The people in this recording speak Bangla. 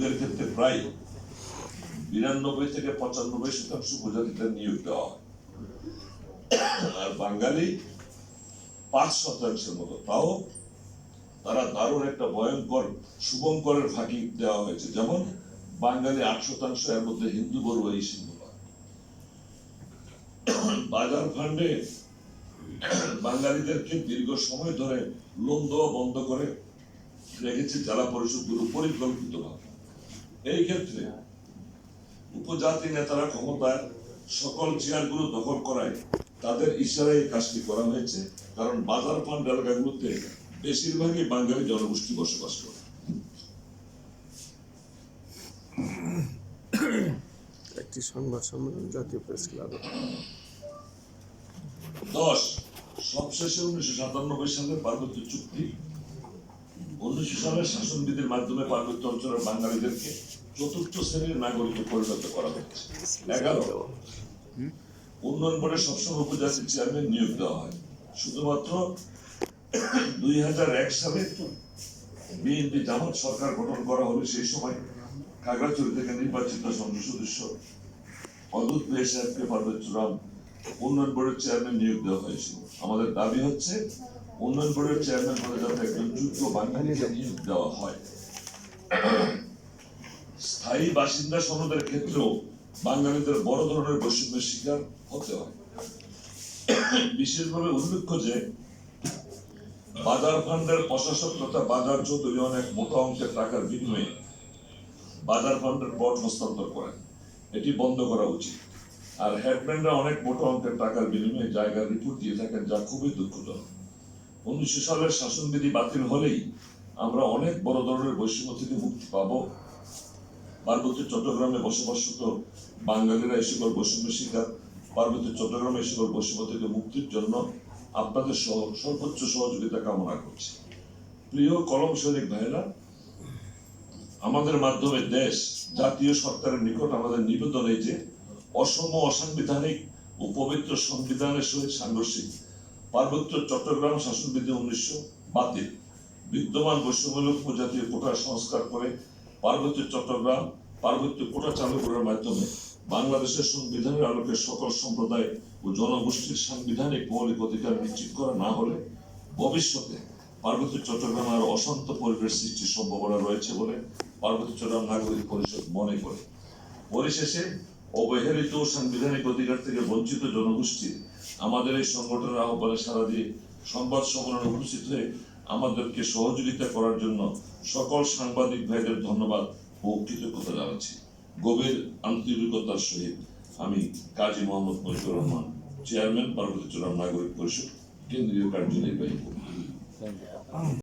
নিয়োগের ক্ষেত্রে প্রায় বিরানব্বই থেকে পঁচানব্বই শতাংশ উপজাতিদের নিয়োগ দেওয়া হয়। আর বাঙালি পাঁচ শতাংশের মতো। তাও তারা দারুণ একটা ভয়ঙ্কর, শুভঙ্করের ফাঁকি দেওয়া হয়েছে। যেমন বাঙালি আট শতাংশ, এর মধ্যে হিন্দু, বড় এই সিন্ধু বাজার ফান্ডে বাঙালিদেরকে দীর্ঘ সময় ধরে লোন দেওয়া বন্ধ করে রেখেছে জেলা পরিষদগুলো পরিকল্পিতভাবে। এই ক্ষেত্রে উপজাতি নেতারা ক্ষমতায় সকল চেয়ারগুলো দখল করায় তাদের ইশারায় এই কাজটি করা হয়েছে। কারণ বাজার ফান্ড এলাকাগুলোতে বেশিরভাগই বাঙালি জনগোষ্ঠী বসবাস করে। একটি সংবাদ সম্মেলন জাতীয় প্রেস ক্লাবে। দশ সবশেষে উনিশশো সাতানব্বই সালে পার্বত্য চুক্তি উনিশশো সালের শাসনবিধির মাধ্যমে পার্বত্য অঞ্চলের বাঙালিদেরকে চতুর্থ শ্রেণির নাগরিকে পরিণত করা হয়েছে এগারো। উন্নয়ন বোর্ডে সবসময় উপজাতি চেয়ারম্যান নিয়োগ দেওয়া হয়। শুধুমাত্র দুই হাজার এক সালে বিএনপি জামাত সরকার গঠন করা হলে সেই সময় খাগড়াছড়ি থেকে নির্বাচিত সংসদ সদস্য অদূত পেয়ে সাহেবকে পার্বত্যরাম উন্নয়ন বোর্ডের চেয়ারম্যান নিয়োগ দেওয়া হয়েছিল। আমাদের দাবি হচ্ছে উন্নয়ন বোর্ডের চেয়ারম্যান পদে যাতে একজন যোগ্য বাঙালিকে নিয়োগ দেওয়া হয় স্থায়ী বাসিন্দা সনদের ক্ষেত্রেও বাঙালিদের বড় ধরনের বৈষম্যের শিকার হতে হয়। বিশেষভাবে উল্লেখ্য যে বাজার ফান্ডের প্রশাসক তথা বাজার চৌধুরী অনেক মোটা অঙ্কের টাকার বিনিময়ে বাজার ফান্ডের পট হস্তান্তর করেন। এটি বন্ধ করা উচিত। আর হেডম্যানরা অনেক মোটা অঙ্কের টাকার বিনিময়ে জায়গার রিপোর্ট দিয়ে থাকেন যা খুবই দুঃখজনক। উনিশশো সালের শাসনবিধি বাতিল হলেই আমরা অনেক বড় ধরনের বৈষম্য থেকে মুক্তি পাবো। পার্বত্য চট্টগ্রামে বসবাসরত বাঙালিরা এই সকল বৈষম্যের শিকার। পার্বত্য চট্টগ্রামে এই সকল বৈষম্য থেকে মুক্তির জন্য আপনাদের সর্বোচ্চ সহযোগিতা কামনা করছি। প্রিয় কলম সৈনিক ভাইরা আমাদের মাধ্যমে দেশ, জাতীয় সরকারের নিকট আমাদের নিবেদন এই যে, অসম অসাংবিধানিক ও পবিত্র সংবিধানের সহিত সাংঘর্ষিক পার্বত্য চট্টগ্রাম শাসনবিধি উনিশশো বাতিল। বিদ্যমান বৈষম্যমূলক উপজাতীয় কোটা সংস্কার করে পার্বত্য চট্টগ্রাম পার্বত্য কোটা চালু করার মাধ্যমে বাংলাদেশের সংবিধানের আলোকে সকল সম্প্রদায় ও জনগোষ্ঠীর সাংবিধানিক মৌলিক অধিকার নিশ্চিত করা না হলে ভবিষ্যতে পার্বত্য চট্টগ্রাম আর অশান্ত পরিবেশ সৃষ্টির সম্ভাবনা রয়েছে বলে পার্বত্য চট্টগ্রাম নাগরিক পরিষদ মনে করে। পরিশেষে অবহেলিত সাংবিধানিক অধিকার থেকে বঞ্চিত জনগোষ্ঠীর আমাদের এই সংগঠনের আহ্বানে সারা দিয়ে সংবাদ সম্মেলনে উপস্থিত হয়ে আমাদেরকে সহযোগিতা করার জন্য সকল সাংবাদিক ভাইদের ধন্যবাদ ও কৃতজ্ঞতা জানাচ্ছি। গভীর আন্তরিকতার সহিত আমি কাজী মোহাম্মদ মজিবুর রহমান, চেয়ারম্যান পার্বত্য চট্টগ্রাম নাগরিক পরিষদ, কেন্দ্রীয় কার্যনির্বাহী